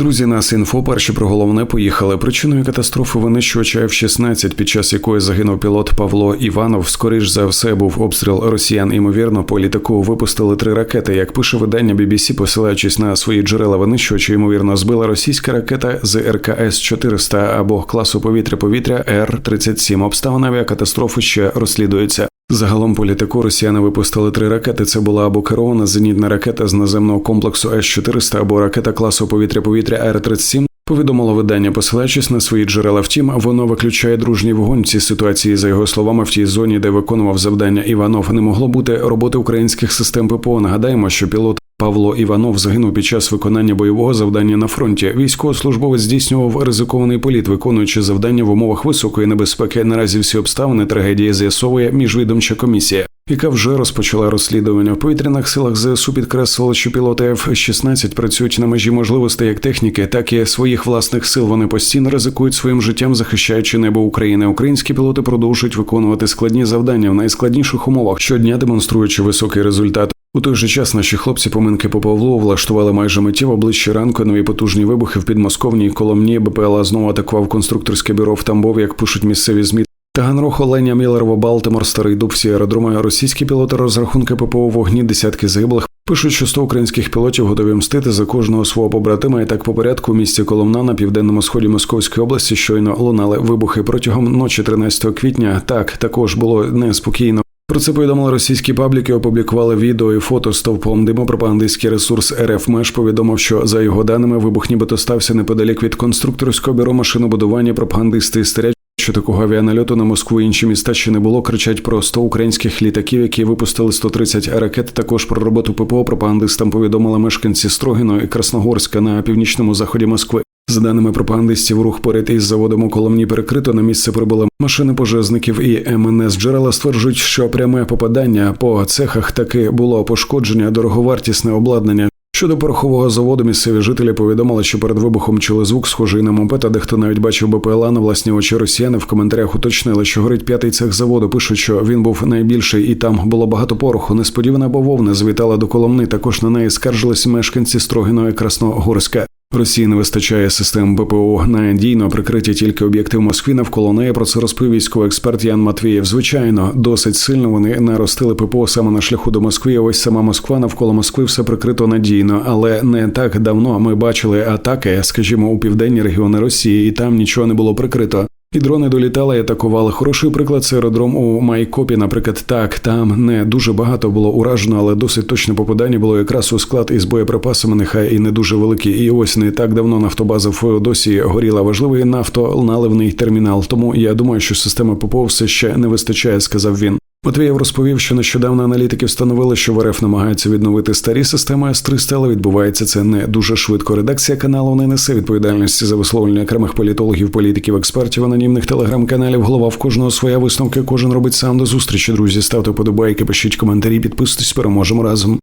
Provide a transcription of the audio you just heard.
Друзі, нас інфо перші про головне поїхали. Причиною катастрофи винищувача F-16, під час якої загинув пілот Павло Іванов. Скоріш за все був обстріл росіян. Імовірно, по літаку випустили три ракети. Як пише видання BBC, посилаючись на свої джерела винищувача, ймовірно, збила російська ракета з РКС 400 або класу повітря-повітря Р 37 Обставини авіакатастрофи ще розслідуються. Загалом по літаку росіяни випустили три ракети. Це була або керована зенітна ракета з наземного комплексу С-400, або ракета класу повітря-повітря Р-37. Повідомило видання, посилаючись на свої джерела. Втім, воно виключає дружній вогонь ці ситуації. За його словами, в тій зоні, де виконував завдання Іванов, не могло бути роботи українських систем ППО. Нагадаємо, що пілот. Павло Іванов загинув під час виконання бойового завдання на фронті. Військовослужбовець здійснював ризикований політ, виконуючи завдання в умовах високої небезпеки. Наразі всі обставини трагедії з'ясовує міжвідомча комісія, яка вже розпочала розслідування в повітряних силах ЗСУ. Підкреслили, що пілоти F-16 працюють на межі можливостей як техніки, так і своїх власних сил. Вони постійно ризикують своїм життям, захищаючи небо України. Українські пілоти продовжують виконувати складні завдання в найскладніших умовах, щодня демонструючи високий результат. У той же час наші хлопці поминки по Павлу влаштували майже миттєво ближче ранку нові потужні вибухи в підмосковній Коломні. БПЛА знову атакував конструкторське бюро в Тамбові, як пишуть місцеві змі. Таганрог, Оленя, Мілерово, Балтимор, Старий Дуб, всі аеродроми. Російські пілоти розрахунки ППО вогні, десятки загиблих. Пишуть, що 100 українських пілотів готові мстити за кожного свого побратима. І так по порядку у місті Коломна на південному сході Московської області щойно лунали вибухи протягом ночі 13 квітня. Так також було неспокійно. Про це повідомили російські пабліки, опублікували відео і фото стовпом диму. Пропагандистський ресурс РФ Меж повідомив, що за його даними вибух нібито стався неподалік від конструкторського бюро машинобудування. Пропагандисти стерять, що такого авіанальоту на Москву і інші міста ще не було. Кричать про 100 українських літаків, які випустили 130 ракет. Також про роботу ППО пропагандистам повідомили мешканці Строгіно і Красногорська на північному заході Москви. За даними пропагандистів, рух поряд із заводом у Коломні перекрито на місце прибули машини пожежників і МНС. Джерела стверджують, що пряме попадання по цехах таки було пошкодження дороговартісне обладнання. Щодо порохового заводу, місцеві жителі повідомили, що перед вибухом чули звук, схожий на мопед, а дехто навіть бачив БПЛА на власні очі росіяни. В коментарях уточнили, що горить п'ятий цех заводу. Пишуть, що він був найбільший, і там було багато пороху. Несподівана бавовна звітала до Коломни. Також на неї скаржились мешканці Строгіного і Красногорська. Росії не вистачає систем ППО надійно прикриті тільки об'єкти в Москві. Навколо неї про це розповів військовий експерт Ян Матвієв. Звичайно, досить сильно вони наростили ППО саме на шляху до Москви. Ось сама Москва навколо Москви все прикрито надійно, але не так давно ми бачили атаки, скажімо, у південні регіони Росії, і там нічого не було прикрито. І дрони долітали і атакували. Хороший приклад це аеродром у Майкопі. Наприклад, так там не дуже багато було уражено, але досить точне попадання було якраз у склад із боєприпасами, нехай і не дуже великі. І ось не так давно нафтобаза в досі горіла важливий нафтоналивний термінал. Тому я думаю, що системи ППО все ще не вистачає, сказав він. Матвієв розповів, що нещодавно аналітики встановили, що в РФ намагаються відновити старі системи С-300, але відбувається це не дуже швидко. Редакція каналу не несе відповідальності за висловлення окремих політологів, політиків, експертів, анонімних телеграм-каналів. Голова в кожного своя висновка. Кожен робить сам до зустрічі. Друзі, ставте подобайки, пишіть коментарі, підписуйтесь, переможемо разом.